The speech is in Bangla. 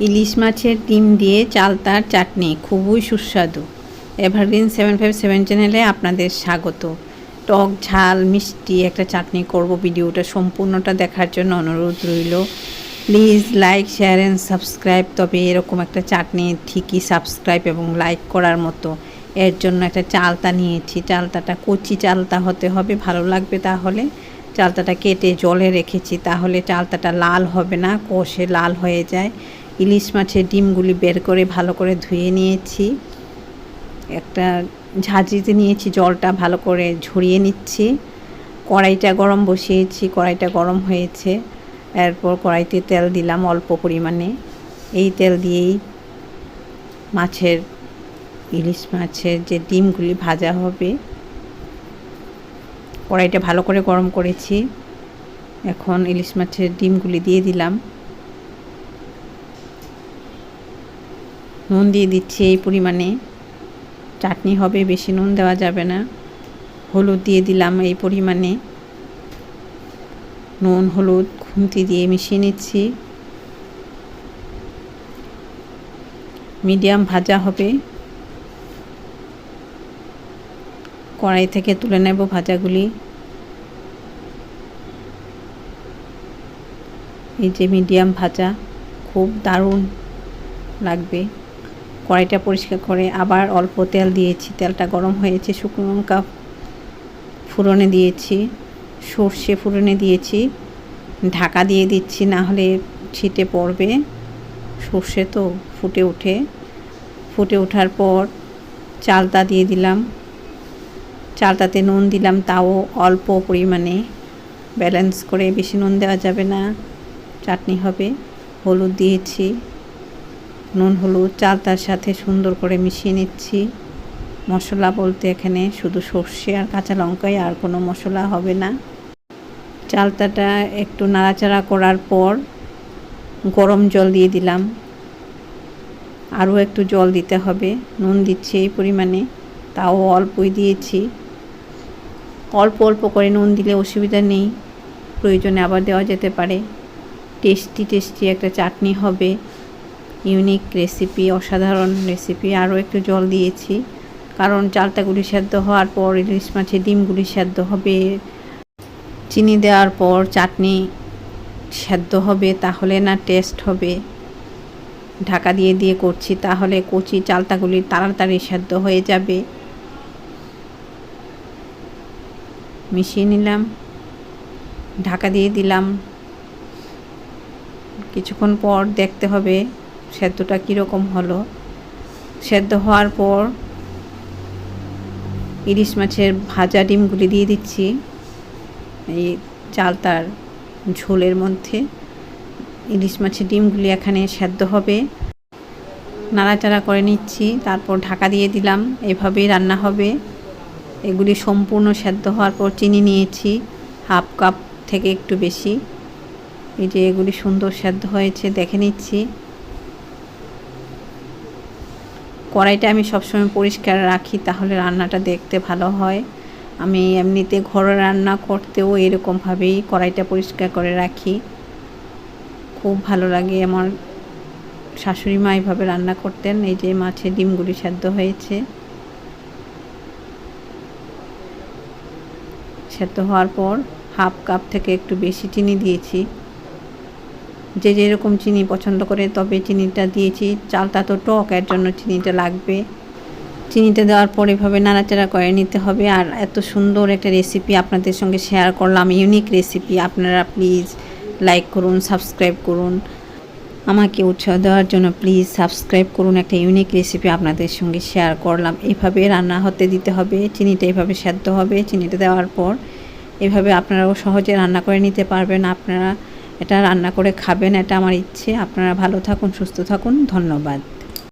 ইলিশ মাছের ডিম দিয়ে চালতার চাটনি খুবই সুস্বাদু। এভারগ্রিন সেভেন ফাইভ সেভেন চ্যানেলে আপনাদের স্বাগত। টক ঝাল, মিষ্টি একটা চাটনি করব ভিডিওটা সম্পূর্ণটা দেখার জন্য অনুরোধ রইল। Please like share and subscribe তবে এরকম একটা চাটনি ঠিকই সাবস্ক্রাইব এবং লাইক করার মতো। এর জন্য একটা চালতা নিয়েছি। চালতাটা কচি চালতা হতে হবে। ভালো লাগবে তাহলে। চালতাটা কেটে জলে রেখেছি। তাহলে চালতাটা লাল হবে না। কষে লাল হয়ে যায়। ইলিশ মাছের ডিমগুলি বের করে ভালো করে ধুয়ে নিয়েছি। একটা ঝাঁঝরিতে নিয়েছি, জলটা ভালো করে ঝরিয়ে নিচ্ছি। কড়াইটা গরম বসিয়েছি, কড়াইটা গরম হয়েছে। এরপর কড়াইতে তেল দিলাম অল্প পরিমাণে। এই তেল দিয়েই মাছের, ইলিশ মাছের যে ডিমগুলি ভাজা হবে, কড়াইটা ভালো করে গরম করেছি। এখন ইলিশ মাছের ডিমগুলি দিয়ে দিলাম। নুন দিয়ে দিচ্ছি এই পরিমাণে। চাটনি হবে, বেশি নুন দেওয়া যাবে না। হলুদ দিয়ে দিলাম এই পরিমাণে। নুন, হলুদ, খুন্তি দিয়ে মিশিয়ে নিচ্ছি। মিডিয়াম ভাজা হবে। কড়াই থেকে তুলে নেব ভাজাগুলি। এই যে মিডিয়াম ভাজা, খুব দারুণ লাগবে। কড়াইটা পরিষ্কার করে আবার অল্প তেল দিয়েছি। তেলটা গরম হয়েছে, শুকনো লঙ্কা ফুরনে দিয়েছি, সর্ষে ফুরনে দিয়েছি, ঢাকা দিয়ে দিচ্ছি, না হলে ছিটে পড়বে। সর্ষে তো ফুটে উঠে ফুটে ওঠার পর চালতা দিয়ে দিলাম। চালতাতে নুন দিলাম, তাও অল্প পরিমাণে। ব্যালেন্স করে বেশি নুন দেওয়া যাবে না। চাটনি হবে। হলুদ দিয়েছি। নুন, হলুদ চালতার সাথে সুন্দর করে মিশিয়ে নিচ্ছি। মশলা বলতে এখানে শুধু সর্ষে আর কাঁচা লঙ্কাই, আর কোনো মশলা হবে না। চালতাটা একটু নাড়াচাড়া করার পর গরম জল দিয়ে দিলাম। আরও একটু জল দিতে হবে। নুন দিচ্ছি এই পরিমাণে, তাও অল্পই দিয়েছি। অল্প অল্প করে নুন দিলে অসুবিধা নেই, প্রয়োজনে আবার দেওয়া যেতে পারে। টেস্টি টেস্টি একটা চাটনি হবে। ইউনিক রেসিপি অসাধারণ রেসিপি আরও একটু জল দিয়েছি, কারণ চালটাগুলি সেদ্ধ হওয়ার পর, ইলিশ মাছের ডিমগুলি সেদ্ধ হবে। চিনি দেওয়ার পর চাটনি সেদ্ধ হবে, তাহলে না টেস্ট হবে। ঢাকা দিয়ে দিয়ে করছি, তাহলে কচি চালতাগুলি তাড়াতাড়ি সেদ্ধ হয়ে যাবে। মিশিয়ে নিলাম, ঢাকা দিয়ে দিলাম। কিছুক্ষণ পর দেখতে হবে সেদ্ধটা কীরকম হলো? সেদ্ধ হওয়ার পর ইলিশ মাছের ভাজা ডিমগুলি দিয়ে দিচ্ছি, এই চালতার ঝোলের মধ্যে। ইলিশ মাছের ডিমগুলি এখানে সেদ্ধ হবে। নাড়াচাড়া করে নিচ্ছি, তারপর ঢাকা দিয়ে দিলাম, এভাবেই রান্না হবে। এগুলি সম্পূর্ণ সেদ্ধ হওয়ার পর চিনি নিয়েছি, হাফ কাপ থেকে একটু বেশি। এই যে এগুলি সুন্দর সেদ্ধ হয়েছে, দেখে নিচ্ছি। কড়াইটা আমি সবসময় পরিষ্কার রাখি, তাহলে রান্নাটা দেখতে ভালো হয়। আমি এমনিতে ঘরে রান্না করতেও এরকমভাবেই কড়াইটা পরিষ্কার করে রাখি। খুব ভালো লাগে আমার শাশুড়ি মা এইভাবে রান্না করতেন, এই যে মাছের ডিমগুলি সেদ্ধ হয়েছে। সেদ্ধ হওয়ার পর হাফ কাপ থেকে একটু বেশি চিনি দিয়েছি। যে যেরকম চিনি পছন্দ করে তবে চিনিটা দিয়েছি। চালটা তো টক, এর জন্য চিনিটা লাগবে। চিনিটা দেওয়ার পর এভাবে নাড়াচাড়া করে নিতে হবে। আর এত সুন্দর একটা রেসিপি আপনাদের সঙ্গে শেয়ার করলাম ইউনিক রেসিপি আপনারা প্লিজ লাইক করুন সাবস্ক্রাইব করুন। আমাকে উৎসাহ দেওয়ার জন্য প্লিজ সাবস্ক্রাইব করুন। একটা ইউনিক রেসিপি আপনাদের সঙ্গে শেয়ার করলাম। এভাবে রান্না হতে দিতে হবে। চিনিটা এভাবে সেদ্ধ হবে। চিনিটা দেওয়ার পর এভাবে আপনারাও সহজে রান্না করে নিতে পারবেন। আপনারা এটা রান্না করে খাবেন এটা আমার ইচ্ছে। আপনারা ভালো থাকুন সুস্থ থাকুন। ধন্যবাদ।